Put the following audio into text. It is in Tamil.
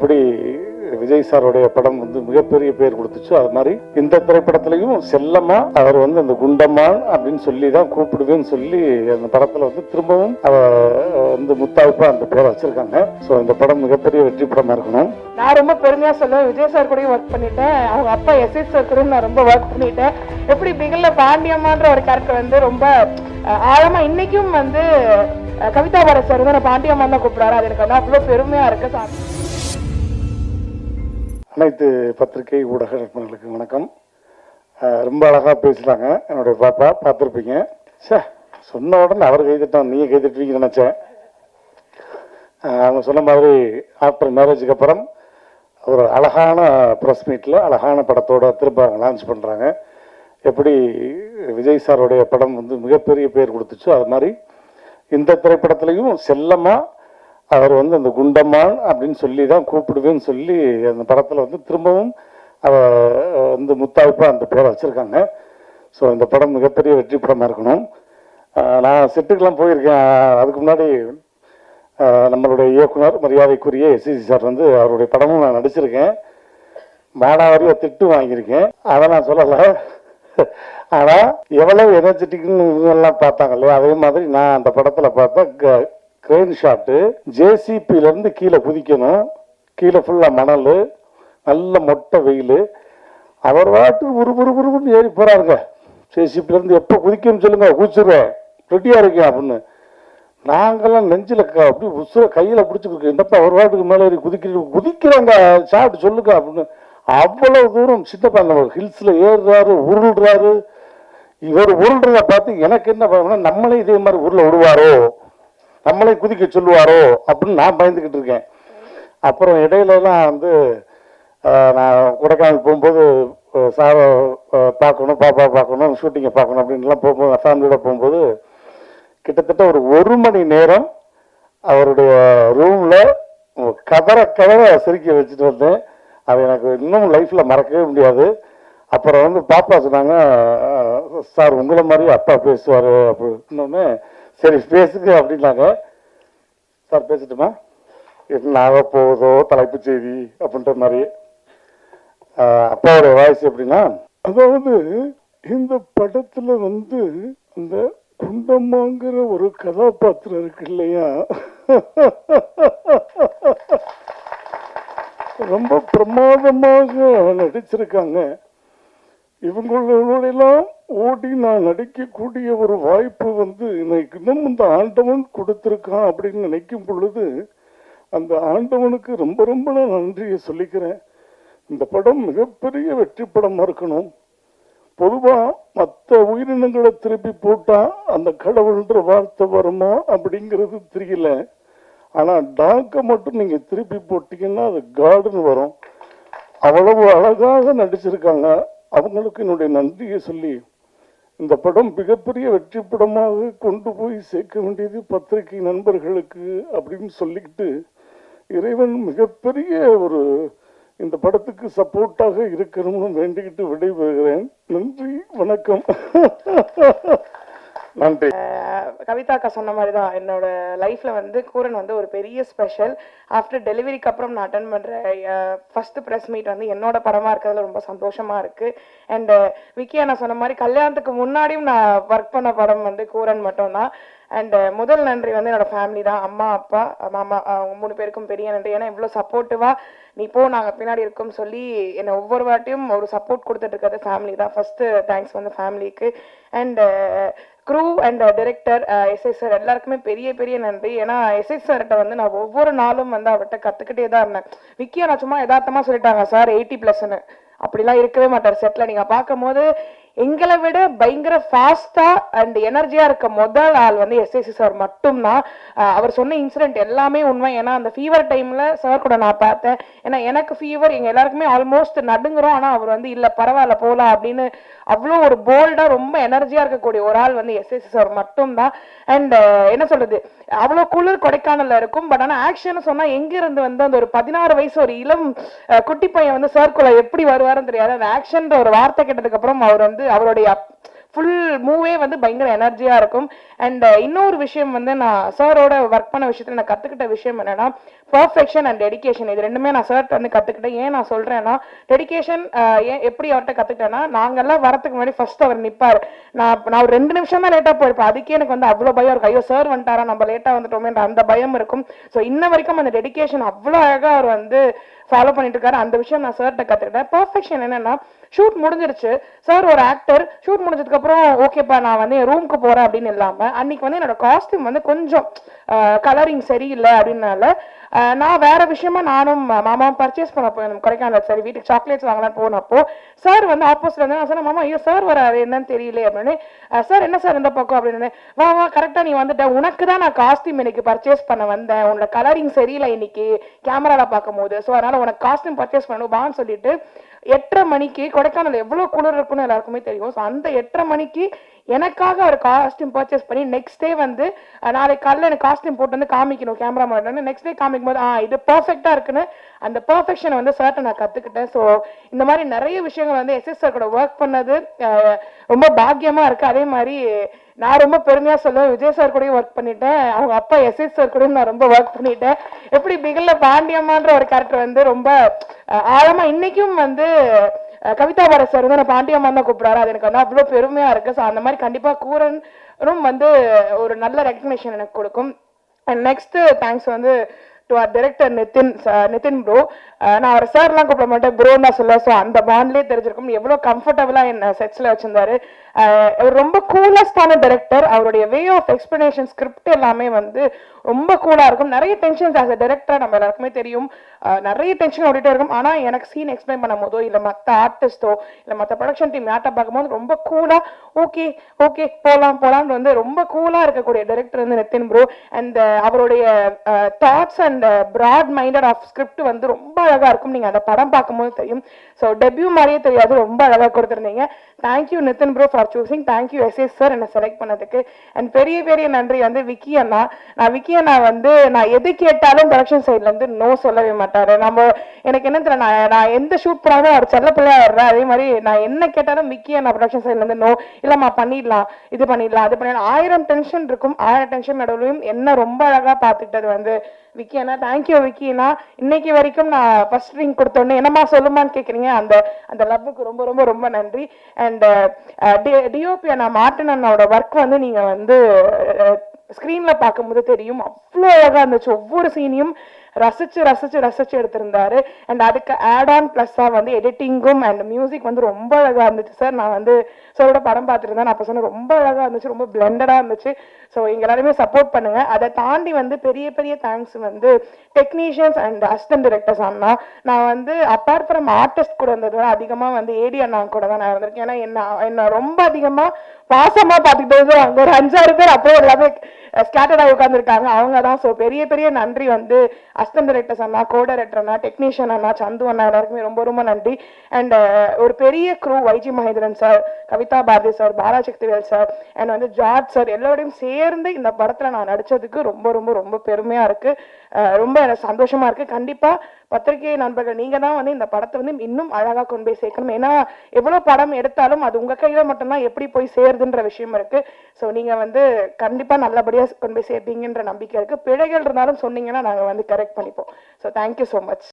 எப்படி விஜய் சாருடைய படம் வந்து மிகப்பெரிய பேர் கொடுத்துச்சோ. அது மாதிரி இந்த திரைப்படத்திலையும் செல்லமா அவர் வந்து அந்த குண்டம்மாள் அப்படின்னு சொல்லி தான் கூப்பிடுவேன்னு சொல்லி அந்த படத்துல வந்து திரும்பவும் அவ வந்து முத்தாய்ப்பா அந்த பேரை வச்சிருக்காங்க. ஸோ இந்த படம் மிகப்பெரிய வெற்றி படமா இருக்கணும் நான் ரொம்ப பெருமையா சொல்லுவேன். விஜய் சார் கூடயும் ஒர்க் பண்ணிட்டேன். அவங்க அப்பா எஸ்எஸ் சார் கூட நான் ரொம்ப ஒர்க் பண்ணிட்டேன். எப்படி பிகில்ல பாண்டியம்மான்ற ஒரு கேரக்டர் வந்து ரொம்ப ஆழமாக ஆழமா இன்னைக்கும் வந்து கவிதா பாரத் சார் வந்து நான் பாண்டியம்மா தான் கூப்பிடுறாரு அது எனக்கு வந்து அவ்வளோ பெருமையா இருக்கு சார். அனைத்து பத்திரிகை ஊடக நண்பர்களுக்கு வணக்கம். ரொம்ப அழகாக பேசுகிறாங்க என்னுடைய பாப்பா பார்த்துருப்பீங்க. சே சொன்ன உடனே அவர் கைதட்டோம் நீங்கள் கைதட்டுவீங்கன்னு நினச்சேன். அவங்க சொன்ன மாதிரி ஆஃப்டர் மேரேஜுக்கு அப்புறம் ஒரு அழகான ப்ரெஸ் மீட்டில் அழகான படத்தோட திரும்ப லான்ச் பண்ணுறாங்க எப்படி விஜய் சாருடைய படம் வந்து மிகப்பெரிய பேர் கொடுத்துச்சோ அது மாதிரி இந்த திரைப்படத்துலையும் செல்லமாக அவர் வந்து அந்த குண்டம்மான் அப்படின்னு சொல்லி தான் கூப்பிடுவேன்னு சொல்லி அந்த படத்தில் வந்து திரும்பவும் அவ வந்து முத்தாய்ப்பா அந்த பேரை வச்சுருக்காங்க. ஸோ இந்த படம் மிகப்பெரிய வெற்றி படமாக இருக்கணும். நான் செட்டுக்கெல்லாம் போயிருக்கேன். அதுக்கு முன்னாடி நம்மளுடைய இயக்குனர் மரியாதைக்குரிய எஸ்சிசி சார் வந்து அவருடைய படமும் நான் நடிச்சிருக்கேன். மானாவாரியாக திட்டு வாங்கியிருக்கேன். அதை நான் சொல்லலை. ஆனால் எவ்வளவு எனர்ஜெட்டிக்னு இவங்கெல்லாம் பார்த்தாங்க இல்லையா? அதே மாதிரி நான் அந்த படத்தில் பார்த்தா கிரெயின் ஷாட்டு ஜேசிபியிலேருந்து கீழே குதிக்கணும். கீழே ஃபுல்லாக மணல் நல்ல மொட்டை வெயில். அவர் வாட்டு உரு உரு உருன்னு ஏறி போகிறாருங்க ஜேசிபிலேருந்து எப்போ குதிக்கணும்னு சொல்லுங்கள் குதிச்சிருவேன். ரெடியாக இருக்கேன் அப்படின்னு. நாங்கள்லாம் நெஞ்சில் அப்படி உசுர கையில் பிடிச்சிருக்கு என்னப்பா ஒரு வாட்டுக்கு மேலே ஏறி குதிக்கிற குதிக்கிறாங்க ஷாட்டு சொல்லுங்க அப்படின்னு. அவ்வளோ தூரம் சின்னப்பா நம்ம ஹில்ஸில் ஏறுறாரு உருள்றாரு. இவர் உருள்றதை பார்த்து எனக்கு என்ன பயம்னா நம்மளே இதே மாதிரி உருளை விடுவாரோ? நம்மளே குதிக்க சொல்லுவாரோ அப்படின்னு நான் பயந்துக்கிட்டு இருக்கேன். அப்புறம் இடையிலலாம் வந்து நான் கொடைக்கானல் போகும்போது சாரை பார்க்கணும் பாப்பா பார்க்கணும் ஷூட்டிங்கை பார்க்கணும் அப்படின்லாம் போகும்போது ஃபேமிலியோட போகும்போது கிட்டத்தட்ட ஒரு ஒரு மணி நேரம் அவருடைய ரூமில் கதற கதற சிரிக்க வச்சுட்டு வந்தேன். அது எனக்கு இன்னும் லைஃப்பில் மறக்கவே முடியாது. அப்புறம் வந்து பாப்பா சொன்னாங்க சார் உங்களை மாதிரி அப்பா பேசுவார் அப்படின்னோடனே சரி பேசுங்க அப்படின்னாங்க. சார் பேசட்டுமா? என்னாக போகுதோ தலைப்பு செய்தி அப்படின்ற மாதிரி. அப்பாவோட வாய்ஸ் எப்படின்னா அதாவது இந்த படத்துல வந்து அந்த குண்டம்மாங்கிற ஒரு கதாபாத்திரம் இருக்கு இல்லையா? ரொம்ப பிரமாதமாக நடிச்சிருக்காங்க. இவங்களோடெல்லாம் ஓடி நான் நடிக்கக்கூடிய ஒரு வாய்ப்பு வந்து எனக்கு இன்னும் இந்த ஆண்டவன் கொடுத்துருக்கான் அப்படின்னு நினைக்கும் பொழுது அந்த ஆண்டவனுக்கு ரொம்ப ரொம்ப நான் நன்றியை சொல்லிக்கிறேன். இந்த படம் மிகப்பெரிய வெற்றி படமாக இருக்கணும். பொதுவாக மற்ற உயிரினங்களை திருப்பி போட்டால் அந்த கடவுள்ன்ற வார்த்தை வருமா அப்படிங்கிறது தெரியல. ஆனால் டாக்கை மட்டும் நீங்கள் திருப்பி போட்டிங்கன்னா அது கார்டன் வரும். அவ்வளவு அழகாக நடிச்சிருக்காங்க. அவங்களுக்கு என்னுடைய நன்றியை சொல்லி இந்த படம் மிகப்பெரிய வெற்றி படமாக கொண்டு போய் சேர்க்க வேண்டியது பத்திரிகை நண்பர்களுக்கு அப்படின்னு சொல்லிக்கிட்டு இறைவன் மிகப்பெரிய ஒரு இந்த படத்துக்கு சப்போர்ட்டாக இருக்கணும்னு வேண்டிக்கிட்டு விடைபெறுகிறேன். நன்றி வணக்கம். நன்றி. கவிதாக்கா சொன்ன மாதிரி தான் என்னோட லைஃப்ல வந்து கூரன் வந்து ஒரு பெரிய ஸ்பெஷல் ஆஃப்டர் டெலிவரிக்கு அப்புறம் நான் அட்டன் பண்ற ஃபர்ஸ்ட் ப்ரெஸ் மீட் வந்து என்னோட படமா இருக்கிறதுல ரொம்ப சந்தோஷமா இருக்கு. அண்ட் விக்கியா நான் சொன்ன மாதிரி கல்யாணத்துக்கு முன்னாடியும் நான் ஒர்க் பண்ண படம் வந்து கூரன் மட்டும்தான். அண்ட் uh, முதல் நன்றி வந்து என்னோட ஃபேமிலி தான். அம்மா அப்பா மாமா அவங்க மூணு பேருக்கும் பெரிய நன்றி. ஏன்னா இவ்வளோ சப்போர்ட்டிவாக நீ போ நாங்கள் பின்னாடி இருக்கோம் சொல்லி என்னை ஒவ்வொரு வாட்டியும் ஒரு சப்போர்ட் கொடுத்துட்டு இருக்கிறது ஃபேமிலி தான். ஃபர்ஸ்ட் தேங்க்ஸ் வந்து ஃபேமிலிக்கு and crew and director SS sir எல்லாருக்குமே பெரிய பெரிய நன்றி. ஏன்னா எஸ்எஸ் சார்கிட்ட வந்து நான் ஒவ்வொரு நாளும் வந்து அவர்கிட்ட கற்றுக்கிட்டே தான் இருந்தேன். விக்கியா நான் சும்மா யதார்த்தமாக சொல்லிட்டாங்க சார் எயிட்டி ப்ளஸ்ன்னு அப்படிலாம் இருக்கவே மாட்டார். செட்டில் நீங்கள் பார்க்கும்போது எங்களை விட பயங்கர ஃபாஸ்டா அண்ட் எனர்ஜியா இருக்க முதல் ஆள் வந்து எஸ்எஸ்சி சார் மட்டும்தான். அவர் சொன்ன இன்சிடென்ட் எல்லாமே உண்மை. ஏன்னா அந்த ஃபீவர் டைம்ல சார் கூட நான் பார்த்தேன். ஏன்னா எனக்கு ஃபீவர் எங்க எல்லாருக்குமே ஆல்மோஸ்ட் நடுங்குறோம். ஆனா அவர் வந்து இல்ல பரவாயில்ல போலாம் அப்படின்னு அவ்வளோ ஒரு போல்டா ரொம்ப எனர்ஜியா இருக்கக்கூடிய ஒரு ஆள் வந்து எஸ்எஸ்சி சார் மட்டும்தான். அண்ட் என்ன சொல்றது? அவ்வளோ குளிர் கொடைக்கானல்ல இருக்கும். பட் ஆனா ஆக்ஷன் சொன்னா எங்க இருந்து வந்து அந்த ஒரு பதினாறு வயசு ஒரு இளம் குட்டி பையன் வந்து சார்க்குள்ள எப்படி விவரம் தெரியாது அந்த ஆக்ஷன்ற ஒரு வார்த்தை கேட்டதுக்கு அப்புறம் அவர் வந்து அவருடைய ஃபுல் மூவே வந்து பயங்கர எனர்ஜியாக இருக்கும். அண்ட் uh, இன்னொரு விஷயம் வந்து நான் சாரோட ஒர்க் பண்ண விஷயத்தில் நான் கற்றுக்கிட்ட விஷயம் என்னென்னா பர்ஃபெக்ஷன் அண்ட் டெடிக்கேஷன் இது ரெண்டுமே நான் சார்ட் வந்து கற்றுக்கிட்டேன் ஏன் நான் சொல்கிறேன்னா டெடிகேஷன் uh, ஏன் எப்படி அவர்கிட்ட கற்றுக்கிட்டேன்னா நாங்கள்லாம் வரதுக்கு முன்னாடி ஃபர்ஸ்ட் அவர் நிற்பார் நான் நான் ஒரு ரெண்டு நிமிஷம் தான் லேட்டாக போயிருப்பேன். அதுக்கே எனக்கு வந்து அவ்வளோ பயம் இருக்கும். ஐயோ சார் வந்துட்டாரா? நம்ம லேட்டாக வந்துட்டோமேன்ற அந்த பயம் இருக்கும். ஸோ இன்ன வரைக்கும் அந்த டெடிகேஷன் அவ்வளோ அழகாக அவர் வந்து ஃபாலோ பண்ணிட்டு இருக்காரு. அந்த விஷயம் நான் சார்கிட்ட கற்றுக்கிட்டேன் பர்ஃபெக்ஷன் என்னென்னா ஷூட் முடிஞ்சிருச்சு. சார் ஒரு ஆக்டர் ஷூட் முடிஞ்சதுக்கு அப்புறம் ஓகேப்பா நான் வந்து என் ரூமுக்கு போறேன் அப்படின்னு இல்லாம அன்னைக்கு வந்து என்னோட காஸ்டியூம் வந்து கொஞ்சம் கலரிங் சரியில்லை அப்படின்னால நான் வேற விஷயமா நானும் மாமாவும் பர்ச்சேஸ் பண்ண போயிருந்தோம் கொடைக்கானல் சரி வீட்டுக்கு சாக்லேட்ஸ் வாங்கலாம் போனப்போ சார் வந்து ஆப்போசிட்ல இருந்து நான் சொன்னேன் மாமா ஐயோ சார் வராரு என்னன்னு தெரியல அப்படின்னு சார் என்ன சார் இந்த பக்கம்? அப்படின்னு வா வா கரெக்டா நீ வந்துட்ட. உனக்கு தான் நான் காஸ்டியூம் இன்னைக்கு பர்ச்சேஸ் பண்ண வந்தேன். உன்னோட கலரிங் சரியில்லை இன்னைக்கு கேமரால பார்க்கும்போது. ஸோ அதனால உனக்கு காஸ்டியூம் பர்ச்சேஸ் பண்ணணும் வான்னு சொல்லிட்டு எட்டரை மணிக்கு கொடைக்கானல் எவ்வளோ குளிர் இருக்குன்னு எல்லாருக்குமே தெரியும். ஸோ அந்த எட்டரை மணிக்கு எனக்காக ஒரு காஸ்டியூம் பர்ச்சேஸ் பண்ணி நெக்ஸ்ட் டே வந்து நாளைக்கு காலையில் எனக்கு காஸ்டியூம் போட்டு வந்து காமிக்கணும் கேமரா மாட்டேன்னு நெக்ஸ்ட் டே காமிக்கணும். போது ஆ இது பர்ஃபெக்டா இருக்குன்னு அந்த பர்ஃபெக்ஷனை வந்து சார்ட்ட நான் கத்துக்கிட்டேன். ஸோ இந்த மாதிரி நிறைய விஷயங்கள் வந்து எஸ்எஸ்ஆர் கூட ஒர்க் பண்ணது ரொம்ப பாக்கியமா இருக்கு. அதே மாதிரி நான் ரொம்ப பெருமையா சொல்லுவேன் விஜய் சார் கூடயும் ஒர்க் பண்ணிட்டேன். அவங்க அப்பா எஸ்எஸ் சார் கூடயும் நான் ரொம்ப ஒர்க் பண்ணிட்டேன். எப்படி பிகில்ல பாண்டியம்மான்ற ஒரு கேரக்டர் வந்து ரொம்ப ஆழமாக ஆழமா இன்னைக்கும் வந்து கவிதா பாரத் சார் வந்து நான் பாண்டியம்மா தான் கூப்பிடுறாரு. அது எனக்கு வந்து அவ்வளோ பெருமையா இருக்கு. ஸோ அந்த மாதிரி கண்டிப்பா கூரனும் வந்து ஒரு நல்ல ரெக்கக்னேஷன் எனக்கு கொடுக்கும். அண்ட் நெக்ஸ்ட் தேங்க்ஸ் வந்து to our director Nitin Nitin bro நான் அவர் சார்லாம் கூப்பிட மாட்டேன். ப்ரோ தான் சொல்லுவேன் ஸோ அந்த பாண்ட்லேயே தெரிஞ்சிருக்கும். எவ்வளோ கம்ஃபர்டபுளாக என்ன செட்ஸில் வச்சிருந்தாரு. அஹ் அவர் ரொம்ப கூலஸ்டான டைரக்டர் அவருடைய வே ஆஃப் எக்ஸ்பிளனேஷன் ஸ்கிரிப்ட் எல்லாமே வந்து ரொம்ப கூலாக இருக்கும். நிறைய டென்ஷன்ஸ் ஆஸ் அ டைரக்டர் நம்ம எல்லாருக்குமே தெரியும். Uh, நிறைய டென்ஷன் ஓடிட்டே இருக்கும். ஆனால் எனக்கு சீன் எக்ஸ்பிளைன் பண்ணும் போதோ இல்லை மற்ற ஆர்டிஸ்டோ இல்லை மற்ற ப்ரொடக்ஷன் டீம் யார்ட்ட பார்க்கும்போது ரொம்ப கூலாக ஓகே ஓகே போகலாம் போகலான்னு வந்து ரொம்ப கூலாக இருக்கக்கூடிய டைரக்டர் வந்து நித்தின் ப்ரோ அண்ட் அவருடைய uh, thoughts and broad minded of script வந்து ரொம்ப அழகாக இருக்கும். நீங்கள் அந்த படம் பார்க்கும்போது தெரியும். ஸோ டெபியூ மாதிரியே தெரியாது. ரொம்ப அழகாக கொடுத்துருந்தீங்க. Thank you Nitin bro for choosing thank you S sir என்னை செலக்ட் பண்ணதுக்கு. அண்ட் பெரிய பெரிய நன்றி வந்து விக்கி அண்ணா. நான் விக்கி அண்ணா வந்து நான் எது கேட்டாலும் ப்ரொடக்ஷன் சைட்லேருந்து நோ சொல்லவே மாட்டார். நம்ம எனக்கு என்ன தெரியல நான் நான் எந்த ஷூட் போனாலும் அவர் செல்ல பிள்ளையாக வர்றேன் அதே மாதிரி நான் என்ன கேட்டாலும் விக்கி அண்ணா ப்ரொடக்ஷன் சைட்லேருந்து நோ இல்லைம்மா பண்ணிடலாம். இது பண்ணிடலாம். அது பண்ணிடலாம். ஆயிரம் டென்ஷன் இருக்கும். ஆயிரம் டென்ஷன் நடுவுலையும் என்ன ரொம்ப அழகாக பார்த்துக்கிட்டது வந்து விக்கி அண்ணா தேங்க்யூ விக்கி. அண்ணா இன்னைக்கு வரைக்கும் நான் ஃபர்ஸ்ட் ரிங் கொடுத்தோன்னே என்னம்மா சொல்லுமான்னு கேட்குறீங்க அந்த அந்த லவ்வுக்கு ரொம்ப ரொம்ப ரொம்ப நன்றி. அண்ட் uh, டிஓபி அண்ணா மார்டன் அண்ணாவோட ஒர்க் வந்து நீங்கள் வந்து uh, ஸ்க்ரீனில் பார்க்கும்போது தெரியும். அவ்வளோ அழகாக இருந்துச்சு. ஒவ்வொரு சீனையும் ரசிச்சு ரசிச்சு ரசிச்சு எடுத்திருந்தாரு. அண்ட் அதுக்கு ஆட் ஆன் ப்ளஸ்ஸா வந்து எடிட்டிங்கும் அண்ட் மியூசிக் வந்து ரொம்ப அழகாக இருந்துச்சு. சார் நான் வந்து சாரோட படம் பார்த்துருந்தேன் நான் அப்போ சொன்னேன். ரொம்ப அழகாக இருந்துச்சு ரொம்ப பிளெண்டடாக இருந்துச்சு. ஸோ எங்க எல்லாருமே சப்போர்ட் பண்ணுங்க. அதை தாண்டி வந்து பெரிய பெரிய தேங்க்ஸ் வந்து டெக்னீஷியன்ஸ் அண்ட் அசிஸ்டன்ட் டிரெக்டர்ஸ் அண்ணா. நான் வந்து அப்பார்ட் ஃப்ரம் ஆர்டிஸ்ட் கூட இருந்தது விட அதிகமாக வந்து ஏடி அண்ணா கூட தான் நான் இருந்திருக்கேன். ஏன்னா என்ன என்ன ரொம்ப அதிகமாக பாசமாக பார்த்துக்கிட்டே அங்க ஒரு அஞ்சாறு பேர் அப்படியே எல்லாமே ஸ்கேட்டர்டாக உட்காந்துருக்காங்க அவங்க தான். ஸோ பெரிய பெரிய நன்றி வந்து அசிஸ்டன்ட் அண்ணா கோ டைரக்டர் அண்ணா டெக்னீஷியன் அண்ணா சந்து அண்ணா எல்லாருக்குமே ரொம்ப ரொம்ப நன்றி. அண்ட் ஒரு பெரிய crew Y G Mahendran sir Kavitha Bharathi sir Balasakthivel sir and வந்து ஜார்ஜ் சார் எல்லோரையும் சேர்ந்து இந்த படத்தில் நான் நடித்ததுக்கு ரொம்ப ரொம்ப ரொம்ப பெருமையாக இருக்குது ரொம்ப எனக்கு இருக்குது கண்டிப்பாக கண்டிப்பா பத்திரிகை நண்பர்கள் நீங்கள் தான் வந்து இந்த படத்தை வந்து இன்னும் அழகாக கொண்டு போய் சேர்க்கணும். ஏன்னா எவ்வளோ படம் எடுத்தாலும் அது உங்கள் கையில் மட்டும்தான் எப்படி போய் சேருதுன்ற விஷயம் இருக்குது ஸோ நீங்கள் வந்து கண்டிப்பாக நல்லபடியாக கொண்டு போய் சேர்ப்பீங்கன்ற நம்பிக்கை இருக்குது பிழைகள் இருந்தாலும் சொன்னீங்கன்னா நாங்கள் வந்து கரெக்ட் பண்ணிப்போம். So thank you so much